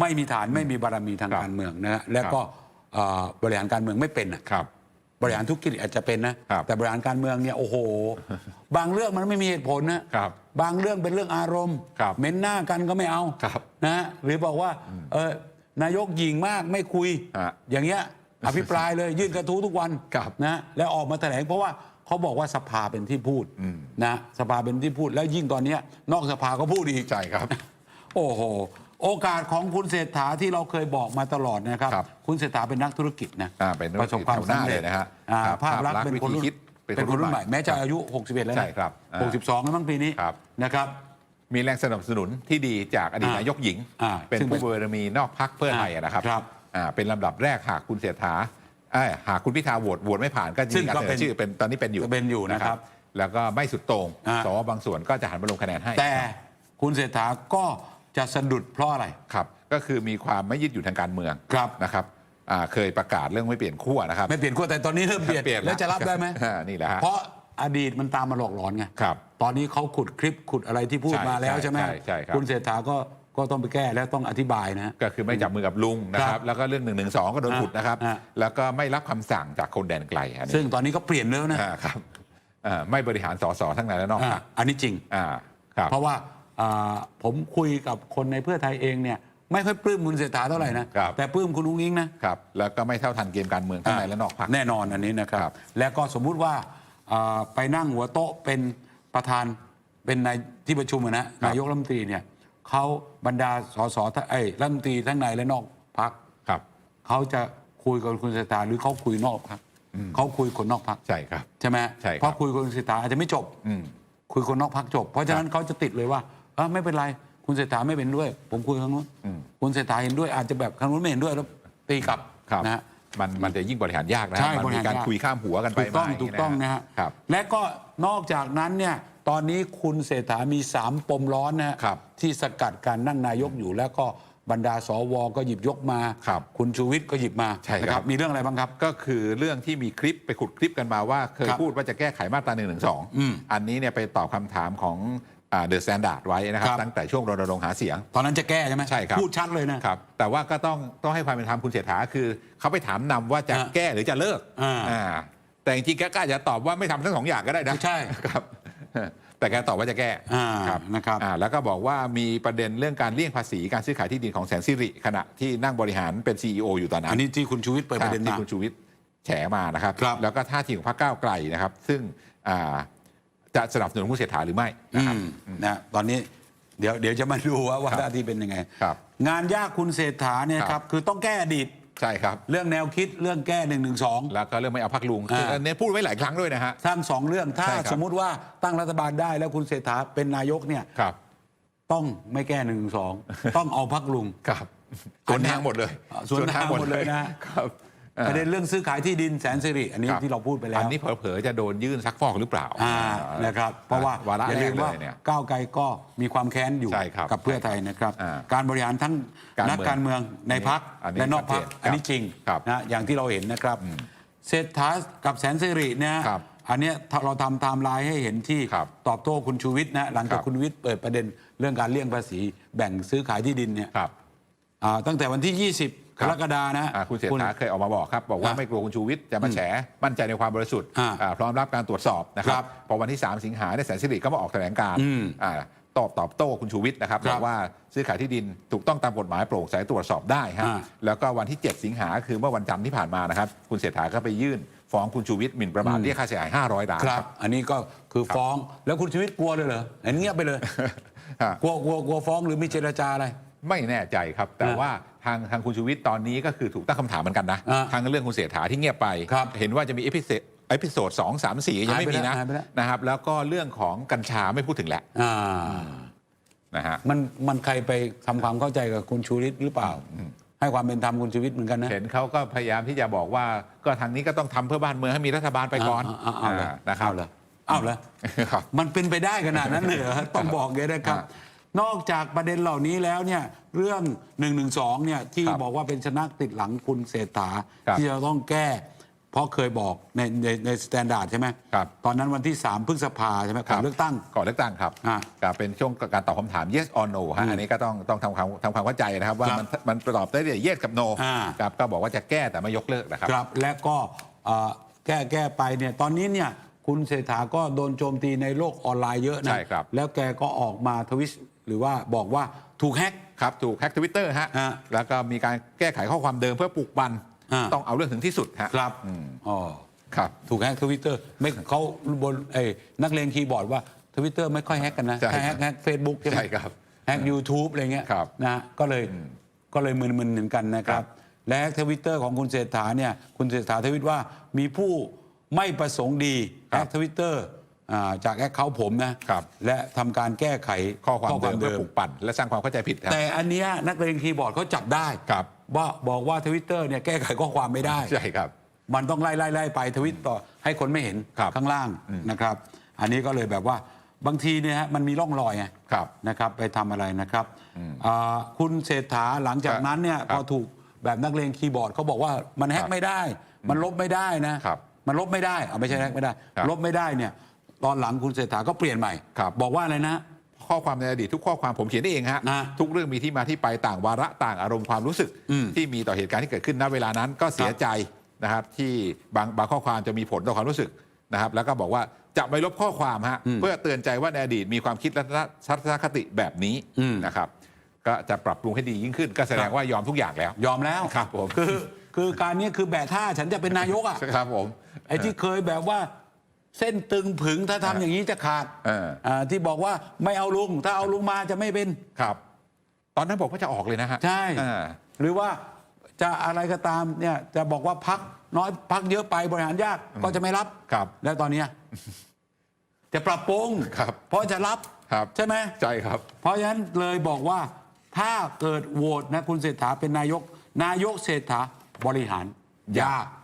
ไม่มีฐานไม่มีบารมีทางครับการเมืองนะฮะและก็เอ่อบริหารการเมืองไม่เป็นอะครับ บริหารธุรกิจอาจจะเป็นนะครับแต่บริหารการเมืองเนี่ยโอ้โห บางเรื่องมันไม่มีเหตุผลนะครับ บางเรื่องเป็นเรื่องอารมณ์ครับเหม็นหน้ากันก็ไม่เอาครับนะฮะหรือบอกว่าเออนายกหยิงมากไม่คุยฮะอย่างเงี้ยอภิปรายเลยยื่นกระทู้ทุกวันครับนะแล้วออกมาแถลงเพราะว่าเขาบอกว่าสภาเป็นที่พูดนะสภาเป็นที่พูดแล้วยิ่งตอนเนี้ยนอกสภาก็พูดอีกใช่ครับ โอ้โห โอกาสของคุณเศรษฐาที่เราเคยบอกมาตลอดนะครับ ครับคุณเศรษฐาเป็นนักธุรกิจนะอ่าเป็นนักธุรกิจประสบความแถวหน้าสำเร็จเลยนะฮะอ่าครับภาพลักษณ์ภาพลักษณ์เป็นคนรุ่นวิธีคิดเป็นเป็นคนรุ่นใหม่คนรุ่นใหม่แม้จะอายุ 61 แล้วนะใช่ครับอ่า62 แล้วมั้งปีนี้ครับ นะครับ มีแรงสนับสนุนที่ดีจากอดีตอ่านนายกหญิง อ่าเป็นซึ่งเป็นผู้บารมีนอกพักเพื่อไทยอะนะครับครับอ่าเป็นลำดับแรกหากคุณเศรษฐาเอ้ยหากคุณพิธาโหวตโหวตไม่ผ่านก็ซึ่มีงการก็เสนเป็นอชื่อเป็นตอนนี้เป็นอยู่เป็นอยู่นะครับแล้วก็ไม่สุดโต่งอ่า สวบางส่วนก็จะหันมาลงคะแนนให้แต่คุณเศรษฐาก็ จะสะดุดเพราะอะไร ครับก็คือมีความไม่ยืดหยุ่นทางการเมืองครับ นะครับอ่าเคยประกาศเรื่องไม่เปลี่ยนขั้วนะครับไม่เปลี่ยนขั้วแต่ตอนนี้เริ่มเปลี่ยนเปลี่ยนแล้วจะรับได้ไหม อ่านี่แหละฮะ เพราะอดีตมันตามมาหลอกหลอนไง ครับตอนนี้เขาขุดคลิปขุดอะไรที่พูดใช่มาแล้วใช่ใช่ไหมใช่ใช่ครับ คุณเศรษฐาก็ก็ต้องไปแก้และต้องอธิบายนะ ก็คือไม่จับมือกับลุงนะคครัรับบแล้วก็เรื่องหนึ่งหนึ่งสองก็โดนอ่าขุดนะครับ อ่าแล้วก็ไม่รับคำสั่งจากคนแดนไกลอันนี้ซึ่งตอนนี้ก็เปลี่ยนแล้วนะอ่าครับอ่าไม่บริหารสสทั้งในและนอกอ่าพรรคอันนี้จริง อ่าครับ เพราะว่าอ่า ผมคุยกับคนในเพื่อไทยเองเนี่ยไม่ค่อยปลื้มคุณเศรษฐาเท่าไหร่นะครับแต่ปลื้มคุณอุ้งอิงนะครับแล้วก็ไม่เท่าทันเกมการเมืองทั้งในและนอกพรรคแน่นอนอันนี้นะครับครับและก็สมมุติว่าอ่าไปนั่งหัวโต๊ะเป็นประธานเป็นนายที่ประชุมอะนะนายกรัฐมนตรีเนี่ยเขาบรรดาสสทั้งไอ้ยรัฐมนตรีทั้งในและนอกพักครับเขาจะคุยกับคุณเศรษฐาหรือเขาคุยนอกพักเขาคุยคนนอกพักใช่ครับใช่ไหมใช่ครับเพราะคุยกับคุณเศรษฐาอาจจะไม่จบอืมคุยคนนอกพักจบ เพราะฉะนั้นเขาจะติดเลยว่าเออไม่เป็นไร คุณเศรษฐาไม่เป็นด้วย ผมคุยข้างนู้นอืมคุณเศรษฐาเห็นด้วยอาจจะแบบข้างนู้นไม่เห็นด้วยแล้วตีกลับครับ นะฮะ มันมันจะยิ่งบริหารยากนะใช่มับริมีหารการยาก คุยข้ามหัวกันไปถูกต้องมาย่าถูกต้องนะฮะครับ และก็นอกจากนั้นเนี่ยตอนนี้คุณเศรษฐามีสามปมร้อนนะฮะครับที่สกัดการนั่งนายกอยู่แล้วก็บรรดาสวก็หยิบยกมาครับคุณชูวิทย์ก็หยิบมาใช่ครับ นะมีเรื่องอะไรบ้างครับ ก็คือเรื่องที่มีคลิปไปขุดคลิปกันมาว่า เคยครับพูดว่าจะแก้ไขมาตรา1นึอืมอันนี้เนี่ยไปตอบคำถามของ เดอะสแตนดาร์ดไว้นะครับ ครับ ตั้งแต่ช่วงรณรงค์หาเสียง ตอนนั้นจะแก้ใช่ไหมใช่ครับ พูดชัดเลยนะ ครับแต่ว่าก็ต้องต้องให้ความเป็นธรรมคุณเศรษฐาคือเขาไปถามนำว่าจะอ่าแก้หรือจะเลิกอ่าอ่าแต่จริงๆแกก็อาจจะตอบว่าไม่ทำทั้งสองอย่างก็ได้นะใช่ ครับ แต่แกตอบว่าจะแก้อ่าครับ นะครับ อ่าแล้วก็บอกว่ามีประเด็นเรื่องการเลี่ยงภาษีการซื้อขายที่ดินของแสนสิริ ขณะที่นั่งบริหารเป็น CEO อยู่ตอนนั้นอันนี้ที่คุณชูวิทย์เปิดประเด็นที่มาคุณชูวิทย์แฉมานะครับ ครับแล้วก็ท่าทีของพรรคก้าวไกลนะครับ ซึ่งอ่า จะสนับสนุนคุณเศรษฐาหรือไม่นะอืครับมนะตอนนี้เดี๋ยวเดี๋ยวจะมาดูว่าว่าหน้าที่เป็นยังไงครับงานยากคุณเศรษฐาเนี่ยครับครับคือต้องแก้อดีตใช่ครับ เรื่องแนวคิดเรื่องแก้หนึ่งหนึ่งสองแล้วก็เรื่องไม่เอาพักลุงอ่าคืออันนี้พูดไว้หลายครั้งด้วยนะฮะทั้งสองเรื่องถ้าใช่ครับสมมุติว่าตั้งรัฐบาลได้แล้วคุณเศรษฐาเป็นนายกเนี่ยครับต้องไม่แก้หนึ่งสองต้องเอาพักลุงครับสวนทางหมดเลยอ่าสวนทางหมดเลยนะครับอ่า ประเด็นเรื่องซื้อขายที่ดินแสนสิริอันนี้ครับ ที่เราพูดไปแล้วอันนี้เผลอๆจะโดนยื่นซักฟอกหรือเปล่าอ่านะครับ เพราะว่า วาระอย่าแรลืกมเลว่ายเนี่ย ก้าวไกลก็มีความแค้นอยู่ใช่ครับกับเพื่อไทยนะครับ อ่าการบริหารทั้งการเมืองนักการเมืองในพักอันนี้และนอกพักชัดเจนอันนี้จริงครับนะอย่างที่เราเห็นนะครับเศรษฐากับแสนสิริเนี่ยครับอันเนี้ยเราทำไทม์ไลน์ให้เห็นที่ครับตอบโต้คุณชูวิทย์นะหลังจากครับ คุณชูวิทย์เปิดประเด็นเรื่องการเลี่ยงภาษีแบ่งซื้อขายที่ดินเนี่ย ครับ อ่าตั้งแต่วันที่ 20ค กรับรกฎานะอ่าคุณเศรษฐาเคยออกมาบอกครับ บอกว่าอะไม่กลัวคุณชูวิทย์จะมาแฉมั่นใจในความบริสุทธิ์อ่าอ่าพร้อมรับการตรวจสอบนะคครัรับบพอวันที่ 3 สิงหาเนี่ยแสนสิริก็มาออกแถลงการณ์อืมอ่าตอบตอบโต้คุณชูวิทย์นะครับครับบอกว่าซื้อขายที่ดินถูกต้องตามกฎหมายโปร่งใสตรวจสอบได้ฮะอ่าแล้วก็วันที่ 7 สิงหาคือเมื่อวันจันทร์ที่ผ่านมานะครับ คุณเศรษฐาก็ไปยื่น ฟ้องคุณชูวิทย์หมิ่นประมาทเรียกค่าเสียหาย 500ล้านครับ อันนี้ก็คือฟ้องแล้วคุณชูวิทย์กลัวเลยเหรอเห็นเงียบไปเลยฮะกลัวกลัวกลัวฟ้องหรือมีเจรจาอะไร ไม่แน่ใจครับ แต่อ่าว่าทางทางคุณชูวิทย์ตอนนี้ก็คือถูกตั้งคำถามเหมือนกันนะอ่าทางเรื่องคุณเสถาที่เงียบไปครับเห็นว่าจะมีเอพิเซเอพิโซดสองสามสี่ยังไม่มีนะหายไปแล้วหายไปแล้วนะครับ แล้วก็เรื่องของกัญชาไม่พูดถึงแหละอ่านะฮะมันมันใครไปทำความเข้าใจกับคุณชูวิทย์หรือเปล่า ให้ความเป็นธรรมคุณชูวิทย์เหมือนกันนะ เห็นเขาก็พยายามที่จะบอกว่า ก็ทางนี้ก็ต้องทำเพื่อบ้านเมืองให้มีรัฐบาลไปก่อนเอาเอาเลยอ่านะครับเอาเลยเอาเลยครับมันเป็นไปได้ขนาดนั้นเลยเหรอต้องบอกเลยนะครับครับ นอกจากประเด็นเหล่านี้แล้วเนี่ยเรื่อง1นึเนี่ยที่ครับบอกว่าเป็นชนะติดหลังคุณเศรษฐาครับที่จะต้องแก้ เพราะเคยบอกในในในสแตนดาร์ดใช่ไหมครับ ตอนนั้นวันที่3พฤษภาใช่ไหมก่อนเลือกตั้ง ก่อนเลือกตั้งครับอ่าก็เป็นช่วงการตอบคำถาม yes or no ฮะอืมอันนี้ก็ต้องต้องทำความทำความเข้าใจนะครับว่าครับมันมันตอบได้แต่ yes กับ no อ่า ครับก็บอกว่าจะแก้แต่ไม่ยกเลิกนะครับ ครับและก็เอ่อแก้แก้ไปเนี่ยตอนนี้เนี่ยคุณเศรษฐาก็โดนโจมตีในโลกออนไลน์เยอะนะ ใช่ครับแล้วแกก็ออกมาทวิส หรือว่าบอกว่าถูกแฮ็กครับถูกแฮ็กทวิตเตอร์ฮะฮะ แล้วก็มีการแก้ไขข้อความเดิมเพื่อปลุกปั่นอ่า ต้องเอาเรื่องถึงที่สุดฮะครับอืมอ๋อครับ ถูกแฮ็กทวิตเตอร์ไม่เขาบนเอ้ยนักเลงคีย์บอร์ดว่าทวิตเตอร์ไม่ค่อยแฮ็กกันนะใช่แค่แฮ็กแฮ็กเฟซบุ๊กใช่ไหมใช่ครับแฮ็กยูทูบอะไรเงี้ยครับนะฮะก็เลยก็เลยมึนๆเหมือนกันนะครับและแฮ็กทวิตเตอร์ของคุณเศรษฐาเนี่ยคุณเศรษฐาทวิตว่ามีผู้ไม่ประสงค์ดีครัแฮ็บกทวิตเตอร์ จากแอคเคาท์ผมนะครับ และทำการแก้ไขข้อความเดิมเพื่อปลุกปั่นและสร้างความเข้าใจผิดครับ แต่อันเนี้ยนักเลงคีย์บอร์ดเขาจับได้ครับ ว่าบอกว่าทวิตเตอร์เนี่ยแก้ไขข้อความไม่ได้ ใช่ครับ มันต้องไล่ไล่ไล่ไปทวิตต่อให้คนไม่เห็นครับข้างล่างนะครับ อันนี้ก็เลยแบบว่าบางทีเนี่ยฮะมันมีร่องรอยไงครับ นะครับ ไปทำอะไรนะครับอ่าคุณเศรษฐาหลังจากนั้นเนี่ยครับพอถูกแบบนักเลงคีย์บอร์ดเขาบอกว่ามันแฮกไม่ได้ มันลบไม่ได้นะครับมันลบไม่ได้เอาไม่ใช่แฮกไม่ได้ ครับลบไม่ได้เนี่ย ตอนหลังคุณเศรษฐาก็เปลี่ยนใหม่ ครับ บอกว่าอะไรนะ ข้อความในอดีตทุกข้อความผมเขียนได้เองฮะนะทุกเรื่องมีที่มาที่ไปต่างวาระต่างอารมณ์ความรู้สึก อืมที่มีต่อเหตุการณ์ที่เกิดขึ้นณเวลานั้นก็เสียใจนะครับ ที่บางบางข้อความจะมีผลต่อความรู้สึกนะครับ แล้วก็บอกว่าจะไม่ลบข้อความฮะเพื่อเตือนใจว่าในอดีตมีความคิดและทัศนคติแบบนี้อืม นะครับ ก็จะปรับปรุงให้ดียิ่งขึ้น ก็แสดงว่ายอมทุกอย่างแล้ว ยอมแล้วครับผม คือ คือการนี้คือแบะท่าฉันจะเป็นนายกอะ ครับผม ไอ้ที่เคยแบบว่า เส้นตึงผึงถ้าทำอย่างนี้จะขาดเอออ่าที่บอกว่าไม่เอาลุง ถ้าเอาลุงมาจะไม่เป็น ครับ ตอนนั้นบอกว่าจะออกเลยนะฮะใช่ อ่า หรือว่าจะอะไรก็ตามเนี่ยจะบอกว่าพักน้อยพักเยอะไปบริหารยากก็จะไม่รับครับแล้วตอนเนี้ย จะปรับปรุงครับเพราะจะรับครับ ใช่ไหมใช่ครับ เพราะฉะนั้นเลยบอกว่า ถ้าเกิดโหวตนะคุณเศรษฐาเป็นนายก นายกเศรษฐาบริหารยาก